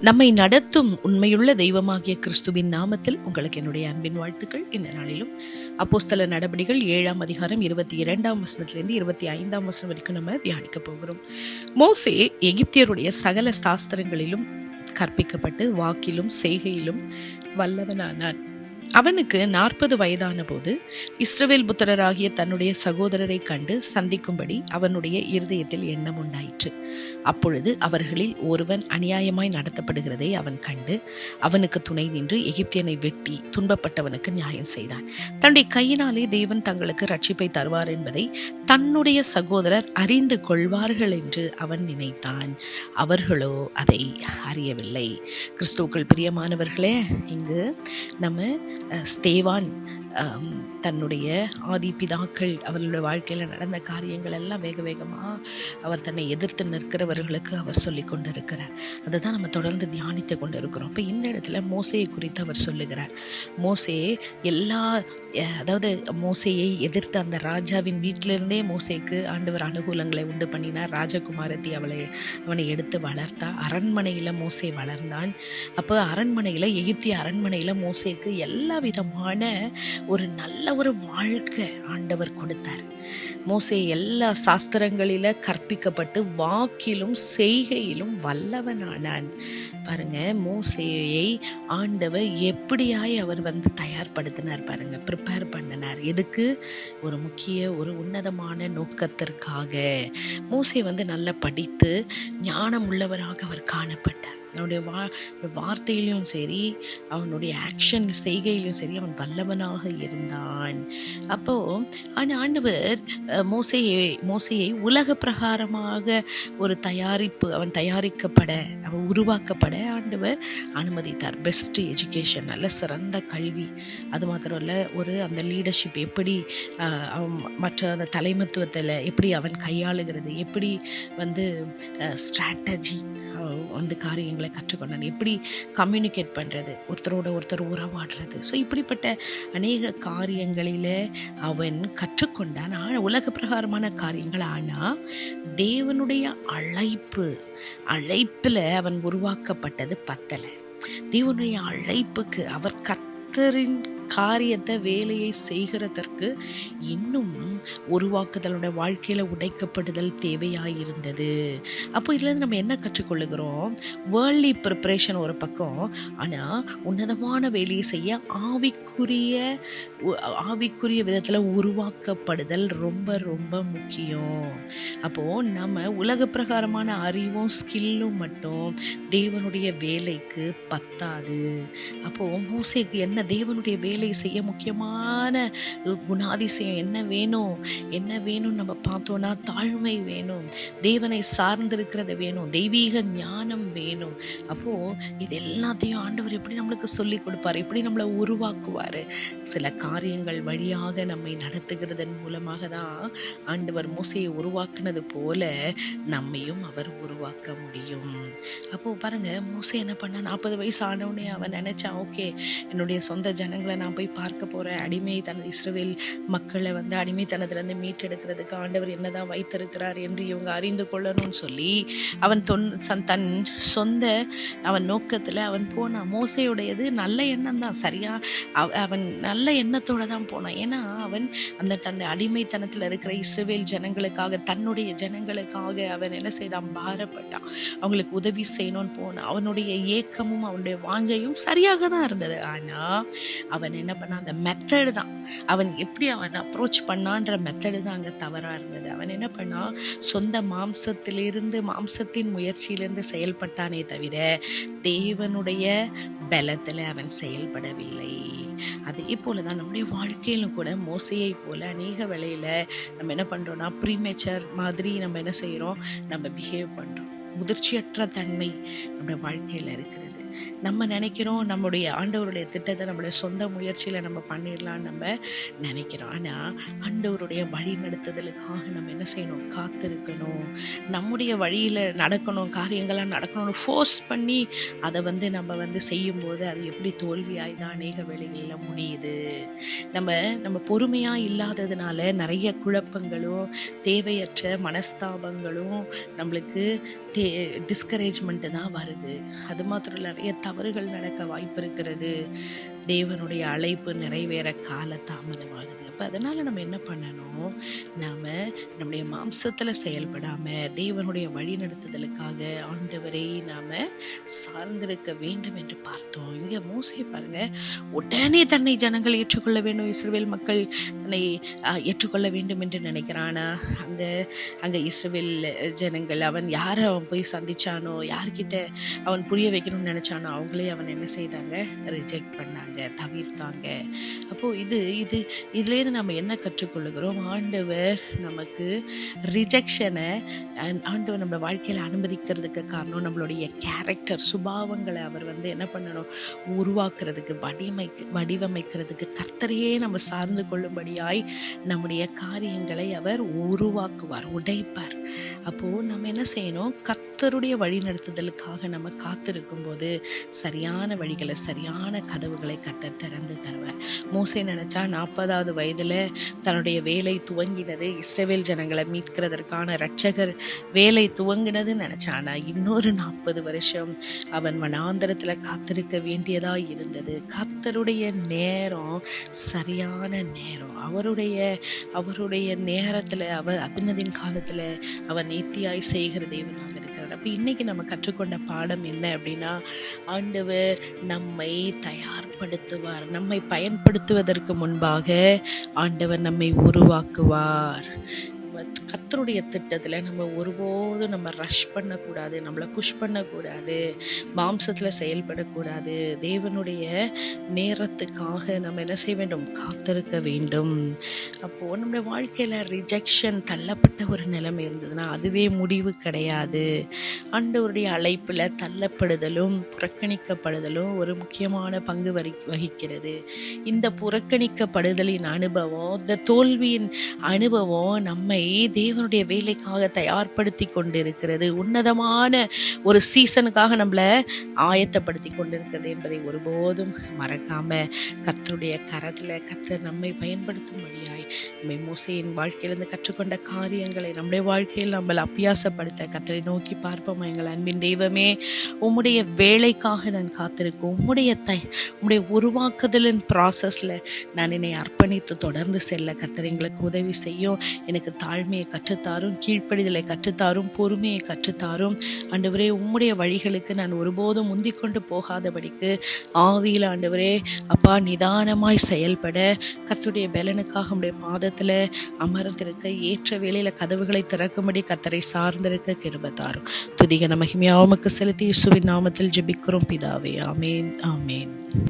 நம்மை நடத்தும் உண்மையுள்ள தெய்வமாகிய கிறிஸ்துவின் நாமத்தில் உங்களுக்கு என்னுடைய அன்பின் வாழ்த்துக்கள். இந்த நாளிலும் அப்போஸ்தல நடபடிகள் ஏழாம் அதிகாரம் இருபத்தி இரண்டாம் வசனத்திலிருந்து இருபத்தி ஐந்தாம் வசனம் வரைக்கும் நம்ம தியானிக்க போகிறோம். மோசே எகிப்தியருடைய சகல சாஸ்திரங்களிலும் கற்பிக்கப்பட்டு வாக்கிலும் செய்கையிலும் வல்லவனானான். அவனுக்கு நாற்பது வயதான போது இஸ்ரவேல் புத்திரராகிய தன்னுடைய சகோதரரை கண்டு சந்திக்கும்படி அவனுடைய இருதயத்தில் எண்ணம் உண்டாயிற்று. அப்பொழுது அவர்களில் ஒருவன் அநியாயமாய் நடத்தப்படுகிறதை அவன் கண்டு அவனுக்கு துணை நின்று எகிப்தியனை வெட்டி துன்பப்பட்டவனுக்கு நியாயம் செய்தான். தன்னுடைய கையினாலே தேவன் தங்களுக்கு ரட்சிப்பை தருவார் என்பதை தன்னுடைய சகோதரர் அறிந்து கொள்வார்கள் என்று அவன் நினைத்தான். அவர்களோ அதை அறியவில்லை. கிறிஸ்துக்கள் பிரியமானவர்களே இங்கு நம்ம സ്തേവാൻ தன்னுடைய ஆதி பிதாக்கள் அவர்களுடைய வாழ்க்கையில் நடந்த காரியங்கள் எல்லாம் வேக வேகமாக அவர் தன்னை எதிர்த்து நிற்கிறவர்களுக்கு அவர் சொல்லி கொண்டு இருக்கிறார் அதை தான் நம்ம தொடர்ந்து தியானித்து கொண்டு இருக்கிறோம் இப்போ இந்த இடத்துல மோசையை குறித்து அவர் சொல்லுகிறார். மோசே எல்லா அதாவது மோசையை எதிர்த்த அந்த ராஜாவின் வீட்டிலிருந்தே மோசைக்கு ஆண்டவர் அனுகூலங்களை உண்டு பண்ணினார். ராஜகுமாரத்தி அவளை அவனை எடுத்து வளர்த்தா. அரண்மனையில் மோசை வளர்ந்தான். அப்போ அரண்மனையில் எகிப்திய அரண்மனையில் மோசைக்கு எல்லா விதமான ஒரு நல்ல ஒரு வாழ்க்கை ஆண்டவர் கொடுத்தார். மோசே எல்லா சாஸ்திரங்களில கற்பிக்கப்பட்டு வாக்கிலும் செய்கையிலும் வல்லவனானான். பாருங்க மோசேயை ஆண்டவர் எப்படியாய் அவர் வந்து தயார்படுத்தினார் பாருங்க ப்ரிப்பேர் பண்ணினார். எதுக்கு? ஒரு முக்கிய ஒரு உன்னதமான நோக்கத்திற்காக. மோசே வந்து நல்லா படித்து ஞானம் உள்ளவராக அவர் காணப்பட்டார். அவனுடைய வா வார்த்தையிலும் சரி அவனுடைய ஆக்ஷன் செய்கையிலும் சரி அவன் வல்லவனாக இருந்தான். அப்போது ஆனா ஆண்டவர் மோசையை மோசையை உலக பிரகாரமாக ஒரு தயாரிப்பு அவன் தயாரிக்கப்பட அவன் உருவாக்கப்பட ஆண்டவர் அனுமதித்தார். பெஸ்ட் எஜுகேஷன் நல்ல சிறந்த கல்வி. அது மாத்திரம் இல்லை ஒரு அந்த லீடர்ஷிப் எப்படி அவன் மற்ற அந்த தலைமத்துவத்தில் எப்படி அவன் கையாளுகிறது எப்படி வந்து ஸ்ட்ராட்டஜி வந்து காரியங்களை கற்றுக்கொண்டான் எப்படி கம்யூனிகேட் பண்ணுறது ஒருத்தரோட ஒருத்தர் உறவாடுறது. ஸோ இப்படிப்பட்ட அநேக காரியங்களில் அவன் கற்றுக்கொண்டான். ஆனால் உலக பிரகாரமான காரியங்கள். ஆனால் தேவனுடைய அழைப்பு அழைப்பில் அவன் உருவாக்கப்பட்டது பத்தலை. தேவனுடைய அழைப்புக்கு அவர் கத்தரின் காரியத்தை வேலையை செய்கிறதற்கு இன்னும் உருவாக்குதலோட வாழ்க்கையில் உடைக்கப்படுதல் தேவையாயிருந்தது. அப்போ இதுலேருந்து நம்ம என்ன கற்றுக்கொள்ளுகிறோம்? வேர்ல்டி ப்ரிப்பரேஷன் ஒரு பக்கம். ஆனால் உன்னதமான வேலையை செய்ய ஆவிக்குரிய ஆவிக்குரிய விதத்தில் உருவாக்கப்படுதல் ரொம்ப ரொம்ப முக்கியம். அப்போது நம்ம உலக பிரகாரமான அறிவும் ஸ்கில்லும் மட்டும் தேவனுடைய வேலைக்கு பத்தாது. அப்போது மோசைக்கு என்ன? தேவனுடைய வேலை செய்ய முக்கியமான குணாதிசயம் என்ன வேணும்? என்ன வேணும் நம்ம பார்த்தோன்னா தாழ்மை வேணும். தேவனை சார்ந்திருக்கிறது வேணும். தெய்வீக ஞானம் வேணும். அப்போது இது எல்லாத்தையும் ஆண்டவர் எப்படி நம்மளுக்கு சொல்லி கொடுப்பார்? எப்படி நம்மளை உருவாக்குவார்? சில காரியங்கள் வழியாக நம்மை நடத்துகிறதன் மூலமாக தான் ஆண்டவர் மூசையை உருவாக்குனது போல நம்மையும் அவர் உருவாக்க முடியும். அப்போது பாருங்கள் மூசை என்ன பண்ண நாற்பது வயசு ஆனவுடனே அவன் நினச்சான் ஓகே என்னுடைய சொந்த ஜனங்களை நான் நான் போய் பார்க்க போகிறேன் அடிமை தனது இஸ்ரவேல் மக்களை வந்து அடிமைத்தனத்திலேருந்து மீட்டெடுக்கிறதுக்கு ஆண்டவர் என்னதான் வைத்திருக்கிறார் என்று இவங்க அறிந்து கொள்ளணும்னு சொல்லி அவன் தொன் சன் தன் சொந்த அவன் நோக்கத்தில் அவன் போனான் மோசையுடையது நல்ல எண்ணம் தான். சரியா? அவ- அவன் நல்ல எண்ணத்தோடு தான் போனான். ஏன்னா அவன் அந்த தன் அடிமைத்தனத்தில் இருக்கிற இஸ்ரவேல் ஜனங்களுக்காக தன்னுடைய ஜனங்களுக்காக அவன் என்ன செய்தான்? பாரப்பட்டான். அவங்களுக்கு உதவி செய்யணும்னு போனான். அவனுடைய ஏக்கமும் அவனுடைய வாஞ்சையும் சரியாக தான் இருந்தது. ஆனால் அவன் என்ன பண்ணான்? அந்த மெத்தடு தான். அவன் எப்படி அவன் அப்ரோச் பண்ணான்ற மெத்தடு தான் அங்கே தவறாக இருந்தது. அவன் என்ன பண்ணான்? சொந்த மாம்சத்திலிருந்து மாம்சத்தின் முயற்சியிலிருந்து செயல்பட்டானே தவிர தேவனுடைய பலத்தில் அவன் செயல்படவில்லை. அதே போல தான் நம்முடைய வாழ்க்கையிலும் கூட மோசையை போல அநேக வேலையில் நம்ம என்ன பண்ணுறோன்னா ப்ரீமேச்சர் மாதிரி நம்ம என்ன செய்கிறோம் நம்ம பிஹேவ் பண்ணுறோம் முதிர்ச்சியற்ற தன்மை நம்முடைய வாழ்க்கையில் இருக்கிறது. நம்ம நினைக்கிறோம் நம்முடைய ஆண்டவருடைய திட்டத்தை நம்மளுடைய சொந்த முயற்சியில் நம்ம பண்ணிடலாம்னு நம்ம நினைக்கிறோம். ஆனால் ஆண்டவருடைய வழி நடத்துதலுக்காக நம்ம என்ன செய்யணும்? காத்திருக்கணும். நம்முடைய வழியில் நடக்கணும் காரியங்களாக நடக்கணும்னு ஃபோர்ஸ் பண்ணி அதை வந்து நம்ம வந்து செய்யும்போது அது எப்படி தோல்வியாய் தான் அநேக வேலைகளில் முடியுது. நம்ம நம்ம பொறுமையாக இல்லாததுனால நிறைய குழப்பங்களும் தேவையற்ற மனஸ்தாபங்களும் நம்மளுக்கு தே டிஸ்கரேஜ்மெண்ட்டு தான் வருது. அது மாத்திரம் இல்லை நிறைய தவறுகள் நடக்க வாய்ப்பு இருக்கிறது. தேவனுடைய அழைப்பு நிறைவேற கால தாமதமாகுது அப்போ அதனால் நம்ம என்ன பண்ணணும்? நாம் நம்முடைய மாம்சத்தில் செயல்படாமல் தேவனுடைய வழி நடத்துதலுக்காக ஆண்டவரை நாம் சார்ந்திருக்க வேண்டும் என்று பார்த்தோம். இங்கே மோசை பாருங்கள் உடனே தன்னை ஜனங்கள் ஏற்றுக்கொள்ள வேண்டும் இஸ்ரேல் மக்கள் தன்னை ஏற்றுக்கொள்ள வேண்டும் என்று நினைக்கிறானா? அங்கே அங்கே இஸ்ரேல் ஜனங்கள் அவன் யாரை அவன் போய் சந்திச்சானோ யார்கிட்ட அவன் புரிய வைக்கணும்னு நினச்சானோ அவங்களே அவன் என்ன செய்தாங்க? ரிஜெக்ட் பண்ணாங்க. தவிர்த்தாங்க அப்போது இது இது இதுலேருந்து நம்ம என்ன கற்றுக்கொள்ளுகிறோம்? ஆண்டவர் நமக்கு ரிஜெக்ஷனை ஆண்டவர் நம்ம வாழ்க்கையில் அனுமதிக்கிறதுக்கு காரணம் நம்மளுடைய கேரக்டர் சுபாவங்களை அவர் வந்து என்ன பண்ணணும்? உருவாக்குறதுக்கு வடிவமைக்க வடிவமைக்கிறதுக்கு கர்த்தரையே நம்ம சார்ந்து கொள்ளும்படியாய் நம்முடைய காரியங்களை அவர் உருவாக்குவார் உடைப்பார். அப்போது நம்ம என்ன செய்யணும்? கர்த்தருடைய வழிநடத்துதலுக்காக நம்ம காத்திருக்கும் போது சரியான வழிகளை சரியான கதவுகளை கர்த்தர் திறந்து தருவார். மூசை நினச்சா நாற்பதாவது வயதில் தன்னுடைய வேலை துவங்கினது இஸ்ரேவேல் ஜனங்களை மீட்கிறதற்கான ரட்சகர் வேலை துவங்கினது நினச்சானா இன்னொரு நாற்பது வருஷம் அவன் வனாந்தரத்துல காத்திருக்க வேண்டியதாக இருந்தது. கர்த்தருடைய நேரம் சரியான நேரம். அவருடைய அவருடைய நேரத்தில் அவர் அதினதின் காலத்தில் அவர் நீட்டியாய் செய்கிற தேவனாக இருக்கிறார் அப்போ இன்றைக்கி நம்ம கற்றுக்கொண்ட பாடம் என்ன அப்படின்னா ஆண்டவர் நம்மை தயார்படுத்துவார். நம்மை பயன்படுத்துவதற்கு முன்பாக ஆண்டவர் நம்மை உருவாக்குவார். நம்ம கர்த்தருடைய திட்டத்தில் நம்ம ஒருபோதும் நம்ம ரஷ் பண்ணக்கூடாது நம்மளை புஷ் பண்ணக்கூடாது மாம்சத்தில் செயல்படக்கூடாது. தேவனுடைய நேரத்துக்காக நம்ம என்ன செய்ய வேண்டும்? காத்திருக்க வேண்டும். அப்போது நம்முடைய வாழ்க்கையில் ரிஜெக்ஷன் தள்ளப்பட்ட ஒரு நிலைமை இருந்ததுன்னா அதுவே முடிவு கிடையாது. ஆண்டவருடைய அழைப்பில் தள்ளப்படுதலும் புறக்கணிக்கப்படுதலும் ஒரு முக்கியமான பங்கு வரி வகிக்கிறது. இந்த புறக்கணிக்கப்படுதலின் அனுபவம் இந்த தோல்வியின் அனுபவம் நம்மை தேவ தேவனுடைய வேலைக்காக தயார்படுத்தி கொண்டிருக்கிறது. உன்னதமான ஒரு சீசனுக்காக நம்மளை ஆயத்தப்படுத்தி கொண்டிருக்கிறது என்பதை ஒருபோதும் மறக்காம கத்தருடைய கரத்தில் கத்தர் நம்மை பயன்படுத்தும் வழியாக நம்மை மோசையின் வாழ்க்கையிலிருந்து கற்றுக்கொண்ட காரியங்களை நம்முடைய வாழ்க்கையில் நம்மளை அபியாசப்படுத்த கத்தரை நோக்கி பார்ப்போம் எங்கள் அன்பின் தெய்வமே. உம்முடைய வேலைக்காக நான் காத்திருக்கோம். உம்முடைய தை உம்முடைய உருவாக்குதலின் ப்ராசஸில் நான் என்னை அர்ப்பணித்து தொடர்ந்து செல்ல கர்த்தர் எங்களுக்கு உதவி செய்யும். எனக்கு தாழ்மையை கற்றுத்தாரும் கீழ்ப்படிதலை கற்றுத்தாரும் பொறுமையை கற்றுத்தாரும். ஆண்டவரே உம்முடைய வழிகளுக்கு நான் ஒருபோதும் முந்திக்கொண்டு போகாதபடிக்கு ஆவியில் ஆண்டவரே அப்பா நிதானமாய் செயல்பட கத்துடைய பலனுக்காக உடைய பாதத்தில் அமர்ந்திருக்க ஏற்ற வேளையில் கதவுகளை திறக்கும்படி கத்தரை சார்ந்திருக்க கிருபத்தாரும். துதிக மகிமையாவுக்கு செலுத்தி இசுவின் நாமத்தில் ஜெபிக்கிறோம் பிதாவே. ஆமேன் ஆமேன்.